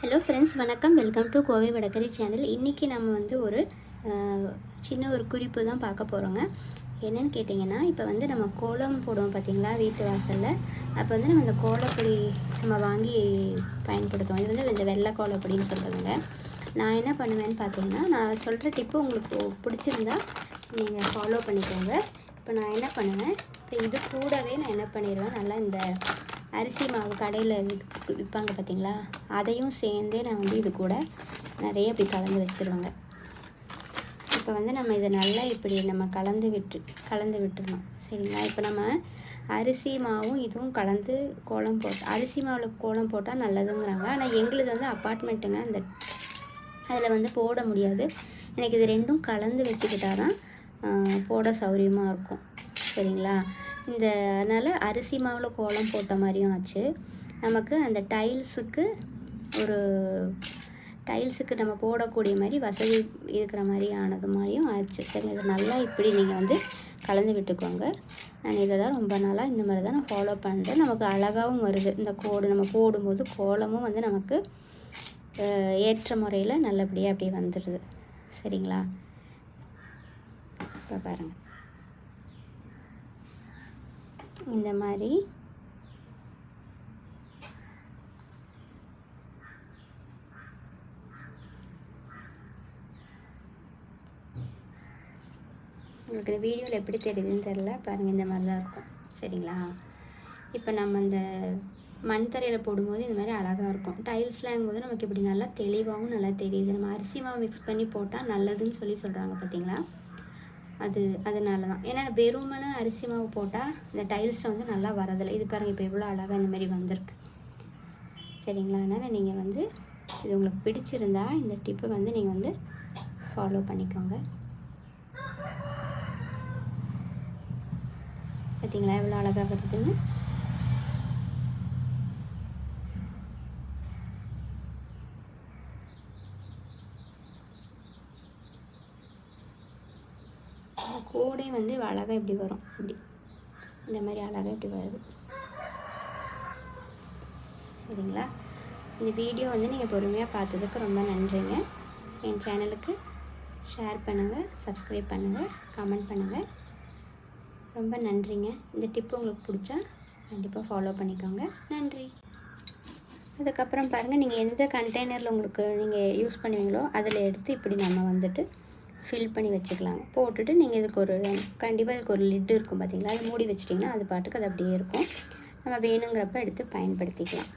Hello friends வணக்கம். Welcome to Kovai Vadakari channel இன்றைக்கி நம்ம வந்து ஒரு சின்ன ஒரு குறிப்பு தான் பார்க்க போகிறோங்க என்னென்னு கேட்டிங்கன்னா இப்போ வந்து நம்ம கோலம் போடுவோம் பார்த்தீங்களா வீட்டு வாசலில். அப்போ வந்து நம்ம இந்த கோலப்பொடி நம்ம வாங்கி பயன்படுத்துவோம். இது வந்து இந்த வெள்ளை கோலப்பொடின்னு சொல்கிறதுங்க நான் என்ன பண்ணுவேன்னு பார்த்தீங்கன்னா நான் சொல்கிற டிப்பு உங்களுக்கு பிடிச்சிருந்தா நீங்கள் ஃபாலோ பண்ணிக்கோங்க. இப்போ நான் என்ன பண்ணுவேன் இப்போ இது கூடவே நான் என்ன பண்ணிடுவேன் நல்லா இந்த அரிசி மாவு கடையில் விற்பாங்க பார்த்தீங்களா அதையும் சேர்ந்தே நான் வந்து இது கூட நிறைய இப்படி கலந்து வச்சுருவாங்க. இப்போ வந்து நம்ம இதை நல்லா இப்படி நம்ம கலந்து விட்டு கலந்து விட்டுருணும் சரிங்களா? இப்போ நம்ம அரிசி மாவும் இதுவும் கலந்து கோலம் போட்டு அரிசி மாவில் கோலம் போட்டால் நல்லதுங்கிறாங்க. ஆனால் எங்களுது வந்து அப்பார்ட்மெண்ட்டுங்க. அந்த அதில் வந்து போட முடியாது. எனக்கு இது ரெண்டும் கலந்து வச்சுக்கிட்டா தான் போட சௌகரியமாக இருக்கும். சரிங்களா? இந்த அதனால் அரிசி மாவில் கோலம் போட்ட மாதிரியும் ஆச்சு. நமக்கு அந்த டைல்ஸுக்கு ஒரு டைல்ஸுக்கு நம்ம போடக்கூடிய மாதிரி வசதி இருக்கிற மாதிரி ஆனது மாதிரியும் ஆச்சு. சரி இது நல்லா இப்படி நீங்கள் வந்து கலந்து விட்டுக்கோங்க. நான் இதை தான் ரொம்ப நாளாக இந்த மாதிரி தான் நான் ஃபாலோ பண்ணுறேன் நமக்கு அழகாகவும் வருது. இந்த கோடு நம்ம போடும்போது கோலமும் வந்து நமக்கு ஏற்ற முறையில் நல்லபடியாக அப்படியே வந்துடுது சரிங்களா? இப்போ பாருங்கள் இந்த மாதிரி. உங்களுக்கு இந்த வீடியோவில் எப்படி தெரியுதுன்னு தெரில பாருங்கள் இந்த மாதிரி தான் இருக்கும். சரிங்களா? இப்போ நம்ம இந்த மண் தரையில் போடும்போது இந்த மாதிரி அழகாக இருக்கும். டைல்ஸ்லாம் போது நமக்கு இப்படி நல்லா தெளிவாகவும் நல்லா தெரியுது. நம்ம அரிசி மாவு மிக்ஸ் பண்ணி போட்டால் நல்லதுன்னு சொல்லி சொல்கிறாங்க பார்த்தீங்களா? அது அதனால தான் ஏன்னா வெறுமனு அரிசி மாவு போட்டால் இந்த டைல்ஸில் வந்து நல்லா வரதில்லை இது பாருங்கள் இப்போ எவ்வளோ அழகாக இந்த மாதிரி வந்திருக்கு. சரிங்களா? அதனால் நீங்கள் வந்து இது உங்களுக்கு பிடிச்சிருந்தா இந்த டிப்பை வந்து நீங்கள் வந்து ஃபாலோ பண்ணிக்கோங்க. பார்த்தீங்களா எவ்வளோ அழகாக வருதுன்னு. இந்த கோடே வந்து அழகாக இப்படி வரும். இப்படி. இந்த மாதிரி அழகாக இப்படி வருது. சரிங்களா? இந்த வீடியோ வந்து நீங்கள் பொறுமையாக பார்த்ததுக்கு ரொம்ப நன்றிங்க. என் சேனலுக்கு ஷேர் பண்ணுங்கள் சப்ஸ்கிரைப் பண்ணுங்கள் கமெண்ட் பண்ணுங்கள் ரொம்ப நன்றிங்க. இந்த டிப்பு உங்களுக்கு பிடிச்சா கண்டிப்பாக ஃபாலோ பண்ணிக்கோங்க. நன்றி. அதுக்கப்புறம் பாருங்கள் நீங்கள் எந்த கண்டெய்னரில் உங்களுக்கு நீங்கள் யூஸ் பண்ணுவீங்களோ அதில் எடுத்து இப்படி நம்ம வந்துட்டு ஃபில் பண்ணி வச்சுக்கலாங்க போட்டுட்டு நீங்கள் இதுக்கு ஒரு கண்டிப்பாக இதுக்கு ஒரு லிட் இருக்கும் பார்த்தீங்களா அது மூடி வச்சிட்டிங்கன்னா அது பாட்டுக்கு அது அப்படியே இருக்கும். நம்ம வேணுங்கிறப்ப எடுத்து பயன்படுத்திக்கலாம்.